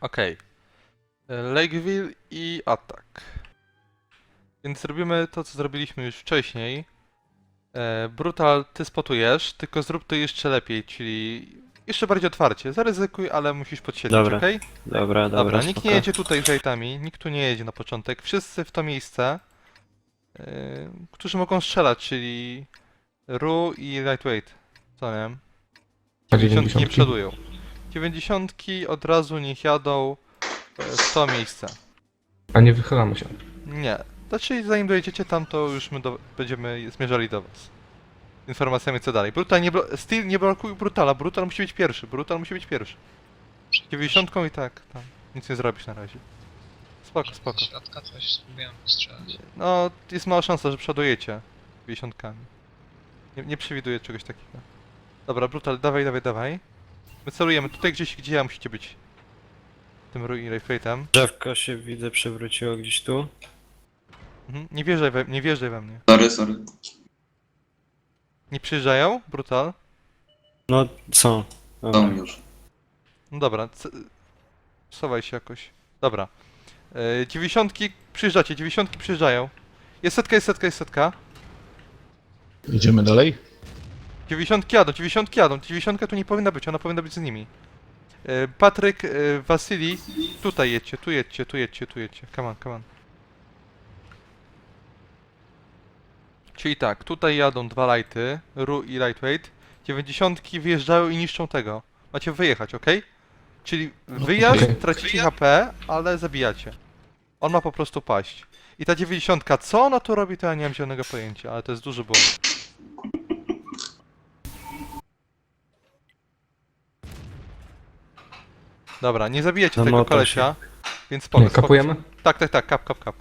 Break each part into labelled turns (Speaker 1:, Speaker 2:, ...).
Speaker 1: Okej. E, Lakeville i atak. Więc robimy to, co zrobiliśmy już wcześniej. E, Brutal, ty spotujesz, tylko zrób to jeszcze lepiej, czyli jeszcze bardziej otwarcie. Zaryzykuj, ale musisz podsiedzieć,
Speaker 2: Dobra,
Speaker 1: okej?
Speaker 2: Dobra, dobra,
Speaker 1: Dobra, nikt
Speaker 2: spoko.
Speaker 1: nie jedzie tutaj hejtami, nikt tu nie jedzie na początek. Wszyscy w to miejsce, yy, którzy mogą strzelać, czyli Ru i Lightweight. Co nie?
Speaker 3: A
Speaker 1: 90 nie
Speaker 3: 90?
Speaker 1: przodują. 90 od razu niech jadą e, w to miejsce.
Speaker 3: A nie wychylamy się.
Speaker 1: Nie. Znaczy zanim dojedziecie tam, to już my do, będziemy zmierzali do was. Z Informacjami co dalej. Brutal nie blo- Steel nie blokuj Brutala. Brutal musi być pierwszy. Brutal musi być pierwszy. 90 i tak, tam. Nic nie zrobisz na razie. Spoko, spoko.
Speaker 4: Środka coś spróbuję strzelać.
Speaker 1: No, jest mała szansa, że przodujecie 50. Nie, nie przewiduję czegoś takiego. Dobra, Brutal, dawaj, dawaj, dawaj. My celujemy tutaj gdzieś, gdzie ja musicie być. Tym Ruin Rayfaitem.
Speaker 2: Drzewko się widzę przewróciło gdzieś tu.
Speaker 1: Mhm. Nie wjeżdżaj we, nie wjeżdżaj we mnie.
Speaker 5: Sorry, sorry.
Speaker 1: Nie przyjeżdżają? Brutal?
Speaker 2: No, są. Dobra.
Speaker 5: Są już.
Speaker 1: No dobra, c- schowaj się jakoś. Dobra. Yy, dziewięćdziesiątki przyjeżdżacie, dziewięćdziesiątki przyjeżdżają. Jest setka, jest setka, jest setka.
Speaker 6: Idziemy dalej?
Speaker 1: Dziewięćdziesiątki jadą, dziewięćdziesiątki jadą. Dziewięćdziesiątka tu nie powinna być, ona powinna być z nimi. E, Patryk, e, Wasili, tutaj jedźcie, tu jedźcie, tu jedźcie, tu jedźcie. Come on, come on. Czyli tak, tutaj jadą dwa lighty, Ru i Lightweight. Dziewięćdziesiątki wyjeżdżają i niszczą tego. Macie wyjechać, ok? Czyli wyjazd,
Speaker 3: Okej.
Speaker 1: tracicie HP, ale zabijacie. On ma po prostu paść. I ta dziewięćdziesiątka, co ona tu robi, to ja nie mam zielonego pojęcia, ale to jest duży błąd. Dobra, nie zabijecie
Speaker 2: No,
Speaker 1: tego kolesia, więc spoko,
Speaker 3: Nie,
Speaker 1: spoko.
Speaker 3: kapujemy?
Speaker 1: Tak, tak, tak, kap, kap, kap.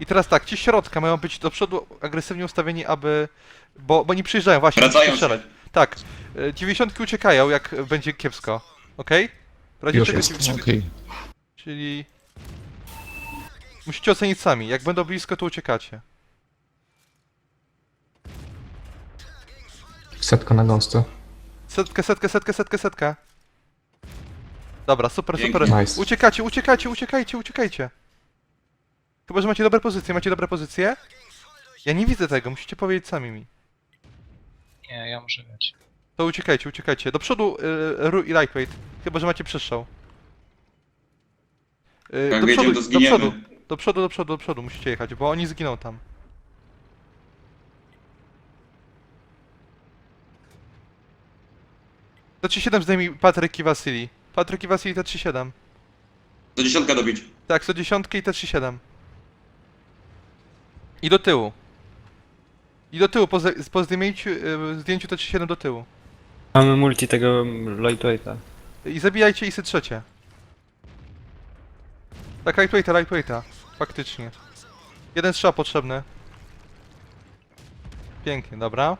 Speaker 1: I teraz tak, ci środka mają być do przodu agresywnie ustawieni, aby... Bo, bo nie przyjeżdżają, właśnie,
Speaker 5: Wracają
Speaker 1: strzelać. Tak, e, dziewięćdziesiątki uciekają, jak będzie kiepsko, okej? W razie
Speaker 3: Już
Speaker 1: czego
Speaker 3: jest.
Speaker 6: Okej.
Speaker 1: Czyli... Musicie ocenić sami, jak będą blisko, to uciekacie.
Speaker 3: Setka na gąsce.
Speaker 1: Setkę, setkę, setkę, setkę, setkę. Dobra, super, super.
Speaker 3: Nice.
Speaker 1: Uciekacie, uciekacie, uciekajcie, uciekajcie. Chyba, że macie dobre pozycje. Macie dobre pozycje? Ja nie widzę tego, musicie powiedzieć sami mi.
Speaker 4: Nie, ja muszę mieć.
Speaker 1: To uciekajcie, uciekajcie. Do przodu y, Ru i Lightweight. Chyba, że macie przestrzał. Y,
Speaker 5: Jak
Speaker 1: do,
Speaker 5: wjedziemy,
Speaker 1: przodu,
Speaker 5: to
Speaker 1: do przodu, do przodu, do przodu, do przodu musicie jechać, bo oni zginą tam. Do 37 zdejmij Patryk i Wasili. Patryk i Wasili to 37.
Speaker 5: Do dziesiątka dobić.
Speaker 1: Tak, 110 i T37. I do tyłu. I do tyłu, po, zde- po zdjęciu, y, zdjęciu T37 do tyłu.
Speaker 2: Mamy multi tego lightweighta.
Speaker 1: I zabijajcie isy trzecie. Tak, lightweighta, lightweighta. Faktycznie. Jeden strzał potrzebny. Pięknie, dobra.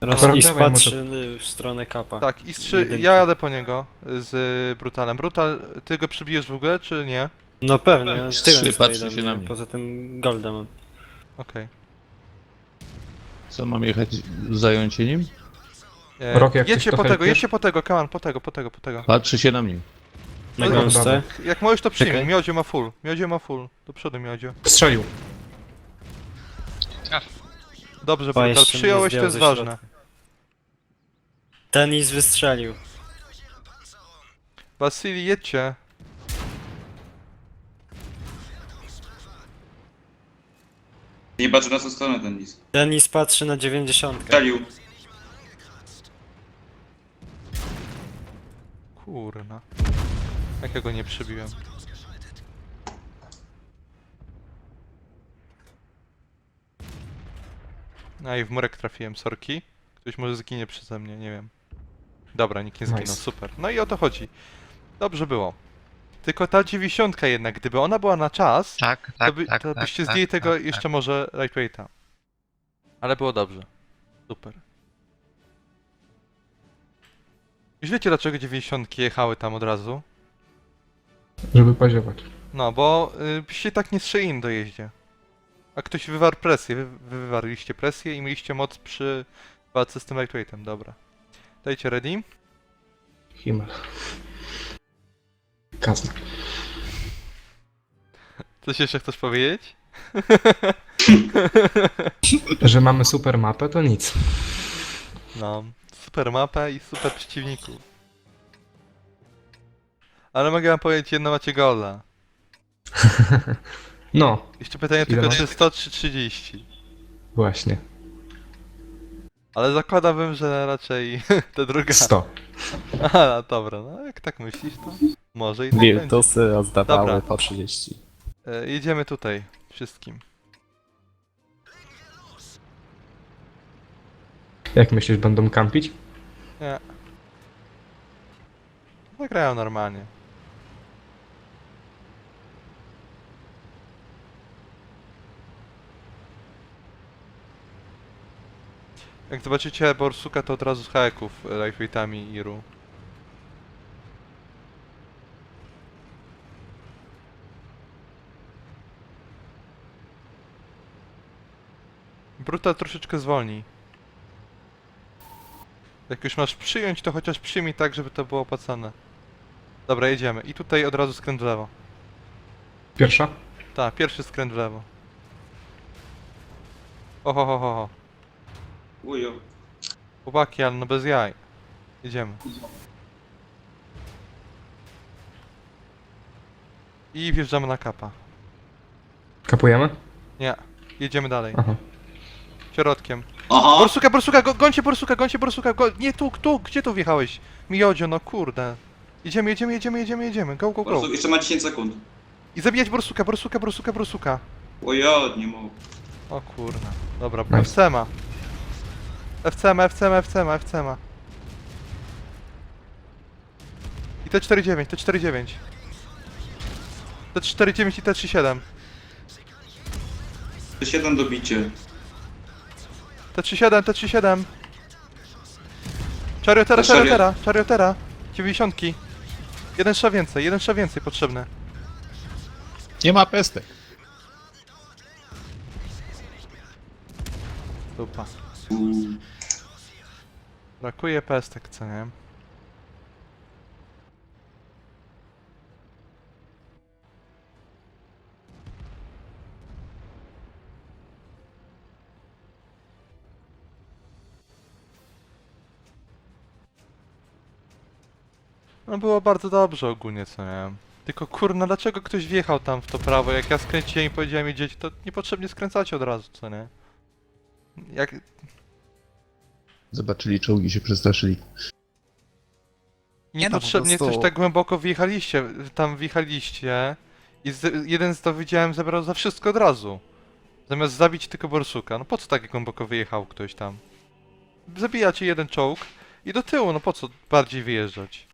Speaker 2: Teraz
Speaker 3: Dobra, dawaj,
Speaker 2: patrzy w stronę kapa.
Speaker 1: Tak, i strzy... Ja jadę po niego z y, Brutalem. Brutal, ty go przybijesz w ogóle, czy nie?
Speaker 2: No pewnie, ja z
Speaker 6: Trzy,
Speaker 2: tyłem stoi
Speaker 6: patrzy
Speaker 2: do
Speaker 6: się na mnie.
Speaker 2: Poza tym golda mam.
Speaker 1: Okej.
Speaker 6: Co, mam jechać zająć nim?
Speaker 1: Okay.
Speaker 3: Rok, jak coś
Speaker 1: jedźcie po
Speaker 3: trochę
Speaker 1: tego,
Speaker 3: wiesz?
Speaker 1: jedźcie po tego, kaman, po tego, po tego, po tego.
Speaker 6: Patrzy się na mnie.
Speaker 2: Na
Speaker 1: No,
Speaker 2: gąsce.
Speaker 1: Jak możesz to przyjmij,
Speaker 2: Czekaj.
Speaker 1: Miodzie ma full. Miodzie ma full. Do przodu Miodzie.
Speaker 3: Strzelił.
Speaker 4: Traf.
Speaker 1: Dobrze,
Speaker 2: Bo
Speaker 1: Brutal,
Speaker 2: jeszcze mnie
Speaker 1: przyjąłeś, to
Speaker 2: zdjął
Speaker 1: jest
Speaker 2: ze
Speaker 1: ważne.
Speaker 2: środka. Ten Is wystrzelił.
Speaker 1: Wasili, jedźcie.
Speaker 5: Nie patrzy na naszą stronę ten lis.
Speaker 2: Ten Is patrzy na 90.
Speaker 5: Strzelił.
Speaker 1: Kurna. Jak ja go nie przybiłem. A i w murek trafiłem, sorki. Ktoś może zginie przeze mnie, nie wiem. Dobra, nikt nie zginął,
Speaker 3: Nice.
Speaker 1: super. No i o to chodzi. Dobrze było. Tylko ta dziewięćdziesiątka jednak, gdyby ona była na czas,
Speaker 4: Tak,
Speaker 1: to,
Speaker 4: tak,
Speaker 1: by,
Speaker 4: tak,
Speaker 1: to
Speaker 4: tak,
Speaker 1: byście
Speaker 4: tak,
Speaker 1: zdjęli tego
Speaker 4: tak,
Speaker 1: jeszcze
Speaker 4: tak.
Speaker 1: może lightweighta. Ale było dobrze. Super. Już wiecie dlaczego dziewięćdziesiątki jechały tam od razu?
Speaker 3: Żeby poziować.
Speaker 1: No, bo y, byście tak nie strzeli na dojeździe. A ktoś wywarł presję, wy, wy wywarliście presję i mieliście moc przy walce z tym lightweightem, dobra. Dajcie ready.
Speaker 3: Himmel. Kazna.
Speaker 1: Coś jeszcze chcesz powiedzieć?
Speaker 3: Że mamy super mapę, to nic.
Speaker 1: No, super mapę i super przeciwników. Ale mogę wam powiedzieć, jedno macie gola.
Speaker 3: No,
Speaker 1: Jeszcze pytanie
Speaker 3: Ile
Speaker 1: tylko, czy 100 czy 30.
Speaker 3: właśnie.
Speaker 1: Ale zakładałbym, że raczej te druga.
Speaker 3: 100.
Speaker 1: Aha, no dobra, no jak tak myślisz, to może i tak będzie.
Speaker 7: Wirtusy rozdawały
Speaker 1: Dobra.
Speaker 7: po 30.
Speaker 1: E, jedziemy tutaj, wszystkim.
Speaker 3: Jak myślisz, będą kampić?
Speaker 1: Nie. Zagrają normalnie. Jak zobaczycie Borsuka, to od razu z haeków lightweightami i ru. Brutal troszeczkę zwolni. Jak już masz przyjąć, to chociaż przyjmij tak, żeby to było opłacane. Dobra, jedziemy. I tutaj od razu skręt w lewo.
Speaker 3: Pierwsza?
Speaker 1: Tak, pierwszy skręt w lewo. Oho, ho, ho, ho.
Speaker 5: Ujo.
Speaker 1: Chłopaki, ale no bez jaj. Jedziemy. I wjeżdżamy na kapa.
Speaker 3: Kapujemy?
Speaker 1: Nie, jedziemy dalej.
Speaker 3: Aha.
Speaker 1: Środkiem.
Speaker 5: Aha!
Speaker 1: Borsuka, Borsuka, go, gońcie Borsuka, gońcie Borsuka, go, nie tu, tu, gdzie tu wjechałeś? Miodzio, no kurde. Jedziemy, jedziemy, jedziemy, jedziemy, jedziemy, go, go, go.
Speaker 5: prostu jeszcze ma 10 sekund.
Speaker 1: I zabijać Borsuka, Borsuka, Borsuka, Borsuka.
Speaker 5: O ja, nie mogę.
Speaker 1: O kurna. Dobra,
Speaker 3: Nice.
Speaker 1: FC ma. FC ma, FC ma, FC ma, FC ma. I T49, T49. T49 i T37.
Speaker 5: Jeszcze jeden dobicie.
Speaker 1: T37, T37. Chariotera,
Speaker 5: To chariot-
Speaker 1: chariotera, chariotera. 90. Jeden strzał więcej, jeden strzał więcej potrzebny.
Speaker 6: Nie ma pestek.
Speaker 1: Dupa. Brakuje pestek, co nie? No było bardzo dobrze ogólnie, co nie? Tylko kurna, dlaczego ktoś wjechał tam w to prawo? Jak ja skręciłem i powiedziałem dzieci, to niepotrzebnie skręcacie od razu, co nie? Jak,
Speaker 6: Zobaczyli czołgi, się przestraszyli.
Speaker 7: Nie no,
Speaker 1: Niepotrzebnie
Speaker 7: prostu-
Speaker 1: coś tak głęboko wjechaliście, tam wjechaliście i z, jeden z to widziałem zabrał za wszystko od razu. Zamiast zabić tylko Borsuka. No po co tak głęboko wyjechał ktoś tam? Zabijacie jeden czołg i do tyłu, no po co bardziej wyjeżdżać?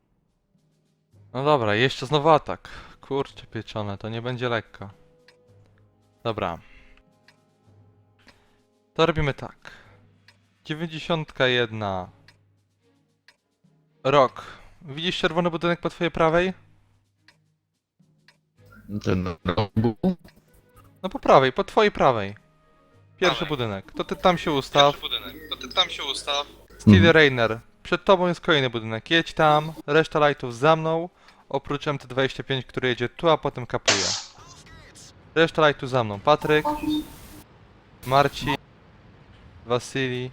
Speaker 1: No dobra, jeszcze znowu atak. Kurczę pieczone, to nie będzie lekko. Dobra. To robimy tak. 91. Rok. Widzisz czerwony budynek po twojej prawej?
Speaker 6: Ten na rogu.
Speaker 1: No po prawej, po twojej prawej. Pierwszy
Speaker 4: Prawej.
Speaker 1: budynek. To ty tam się ustaw.
Speaker 4: budynek. To ty tam się ustaw.
Speaker 1: Steel
Speaker 6: Mhm.
Speaker 1: Rainer. Przed tobą jest kolejny budynek. Jedź tam. Reszta lightów za mną. Oprócz MT25, który jedzie tu, a potem kapuje. Reszta lightów za mną. Patryk. Marcin. Wasili.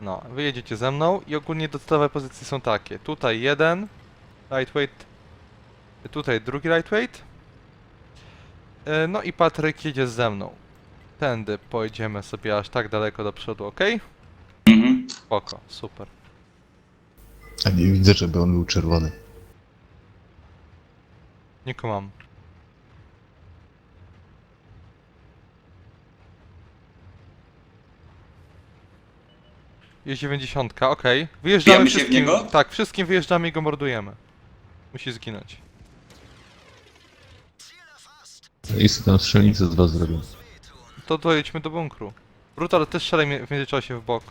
Speaker 1: No, wy jedziecie ze mną i ogólnie docelowe pozycje są takie. Tutaj jeden. Lightweight. Tutaj drugi lightweight. E, No i Patryk jedzie ze mną. Tędy pojedziemy sobie aż tak daleko do przodu, ok?
Speaker 5: Mhm.
Speaker 1: Spoko, super.
Speaker 6: A nie widzę, żeby on był czerwony.
Speaker 1: Nie kumam. Jest 90, okej. Wyjeżdżamy
Speaker 5: Wbijamy się w
Speaker 1: wszystkim.
Speaker 5: niego?
Speaker 1: Tak, wszystkim wyjeżdżamy i go mordujemy. Musi zginąć.
Speaker 6: Jeśli tam strzelnicę z was zrobią.
Speaker 1: To dojedźmy do bunkru. Brutal, też strzelaj w międzyczasie w bok.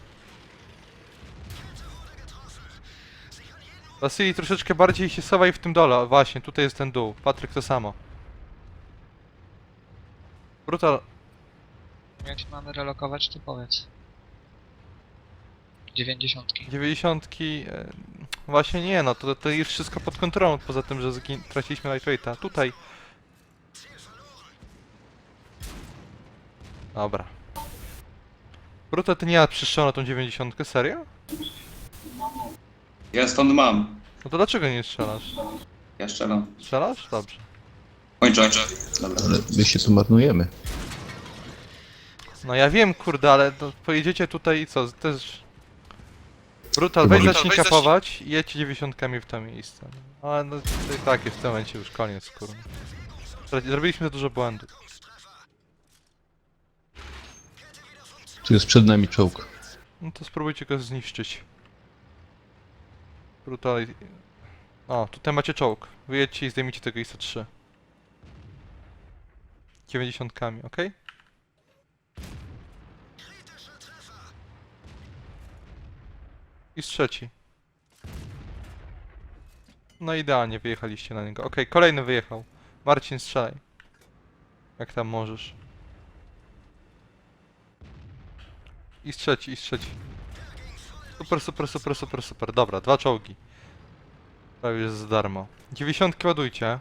Speaker 1: Wasili troszeczkę bardziej się schowaj w tym dole. Właśnie, tutaj jest ten dół. Patryk to samo. Brutal,
Speaker 4: Jak się mamy relokować, to powiedz.
Speaker 7: Dziewięćdziesiątki.
Speaker 1: 90. E, właśnie nie, no to, to jest wszystko pod kontrolą, poza tym, że zgin- traciliśmy lightweighta. Tutaj. Dobra. Bruto, ty nie przyszło na tą 90, serio?
Speaker 5: Ja stąd mam.
Speaker 1: No to dlaczego nie strzelasz?
Speaker 5: Ja strzelam.
Speaker 1: Strzelasz? Dobrze.
Speaker 5: Kończę. Dobra.
Speaker 6: Ale my się tu marnujemy.
Speaker 1: No ja wiem, kurde, ale to pojedziecie tutaj i co? Też... Brutal, weź zacznij
Speaker 4: weź
Speaker 1: kapować i jedźcie dziewięćdziesiątkami w to miejsce. Ale no to i tak jest w tym momencie już koniec, kurde. Zra- Zrobiliśmy za dużo błędów.
Speaker 6: Tu jest przed nami czołg.
Speaker 1: No to spróbujcie go zniszczyć. Brutal... i- O, tutaj macie czołg. Wyjedźcie i zdejmijcie tego ISA 3. Dziewięćdziesiątkami, okej? I z trzeci. No idealnie, wyjechaliście na niego. Okej, kolejny wyjechał. Marcin, strzelaj. Jak tam możesz. I z trzeci, i z trzeci. Super, super, super, super, super. Dobra, dwa czołgi. Prawie jest za darmo. Dziewięćdziesiątki ładujcie.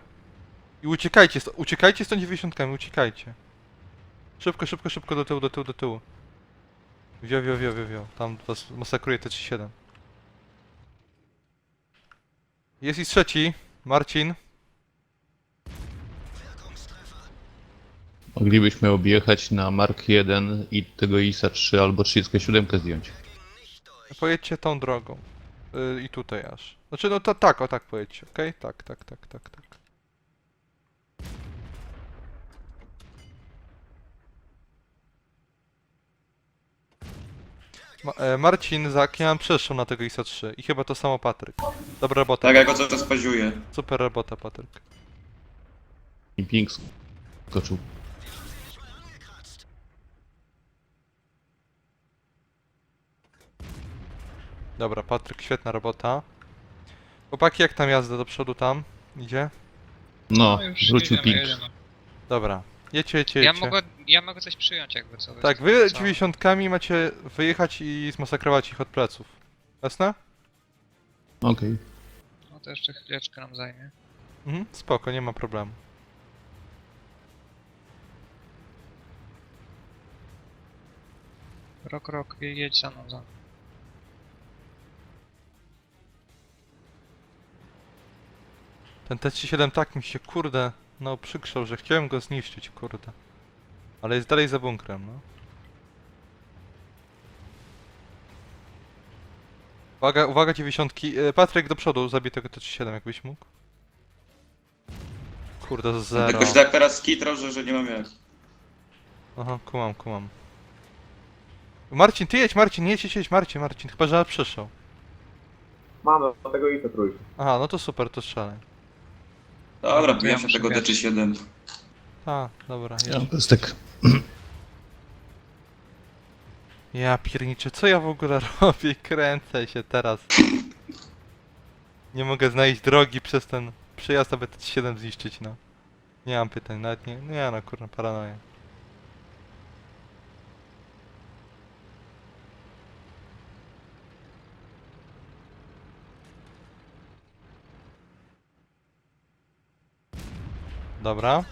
Speaker 1: I uciekajcie, sto- uciekajcie z tą dziewięćdziesiątkami, uciekajcie. Szybko, szybko, szybko do tyłu, do tyłu, do tyłu. Wio, wio, wio, wio, wio. Tam masakruje T37. Jest i trzeci. Marcin.
Speaker 6: Moglibyśmy objechać na Mark 1 i tego ISA 3 albo 37 zdjąć.
Speaker 1: Pojedźcie tą drogą. Yy, I tutaj aż. Znaczy, no to tak, o tak pojedźcie, okej? Tak, tak, tak, tak, tak. Ma e, Marcin za przeszł na tego ISA 3 i chyba to samo Patryk. Dobra robota.
Speaker 5: Tak, ja go cały czas paziuję.
Speaker 1: Super robota, Patryk.
Speaker 6: I ping skoczył.
Speaker 1: Dobra, Patryk, świetna robota. Chłopaki, jak tam jazda do przodu tam? Idzie?
Speaker 6: No,
Speaker 7: już
Speaker 6: wrócił
Speaker 7: jedziemy,
Speaker 6: ping.
Speaker 7: jedziemy.
Speaker 1: Dobra. Jedźcie, jedźcie,
Speaker 7: Ja
Speaker 1: jedźcie.
Speaker 7: mogę, ja mogę coś przyjąć jakby co.
Speaker 1: Tak, wy
Speaker 7: co?
Speaker 1: dziewięćdziesiątkami macie wyjechać i zmasakrować ich od pleców. Jasne?
Speaker 6: Okej.
Speaker 7: No to jeszcze chwileczkę nam zajmie.
Speaker 1: Mhm, spoko, nie ma problemu.
Speaker 7: Rok, rok, jedź za mną, za mną.
Speaker 1: Ten T-37 tak mi się, kurde, no przykrzał, że chciałem go zniszczyć, kurde. Ale jest dalej za bunkrem, no. Uwaga, uwaga, dziewięćdziesiątki. E, Patryk do przodu, zabij tego T-37, jakbyś mógł. Kurde, zero.
Speaker 5: Jakoś tak teraz skitrał, że, że nie mam jak.
Speaker 1: Aha, kumam, kumam. Marcin, ty jedź, Marcin, jedź, jedź, jedź, Marcin, Marcin, chyba że przyszedł.
Speaker 8: Mamy do tego i to trójki.
Speaker 1: Aha, no to super, to strzelaj.
Speaker 5: Dobra,
Speaker 7: No to ja muszę
Speaker 5: tego
Speaker 7: grać.
Speaker 5: D37.
Speaker 1: A, dobra,
Speaker 6: Ja pestek.
Speaker 1: Ja pierniczę, co ja w ogóle robię? Kręcę się teraz. Nie mogę znaleźć drogi przez ten przyjazd, aby T7 zniszczyć, no. Nie mam pytań, nawet nie, nie no, kurna, paranoja. Dobra.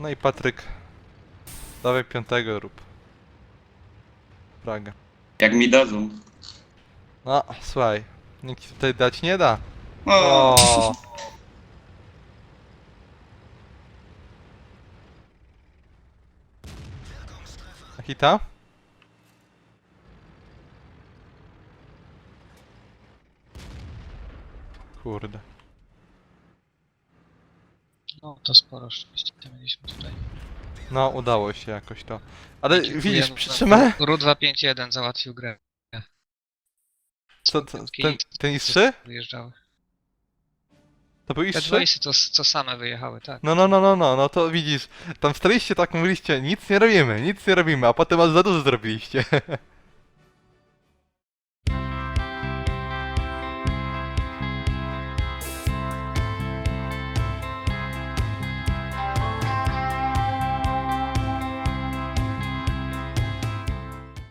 Speaker 1: No i Patryk. Dawaj piątego rób. Praga.
Speaker 5: Jak mi dadzą.
Speaker 1: No, słuchaj. Nikt ci tutaj dać nie da.
Speaker 5: O,
Speaker 1: Hita? Kurde.
Speaker 7: No to sporo szczęścia mieliśmy tutaj.
Speaker 1: No, udało się jakoś to. Ale
Speaker 7: Dziękujemy
Speaker 1: widzisz, przytrzymałem?
Speaker 7: Ru 251 załatwił grę.
Speaker 1: Co, co,
Speaker 7: Piątki
Speaker 1: ten, ten IS-3?
Speaker 7: Wyjeżdżały.
Speaker 1: To był
Speaker 7: Te
Speaker 1: IS-3?
Speaker 7: dwojsy co, co same wyjechały, tak.
Speaker 1: No, no, no, no, no, no to widzisz, tam staliście tak, mówiliście, nic nie robimy, nic nie robimy, a potem aż za dużo zrobiliście.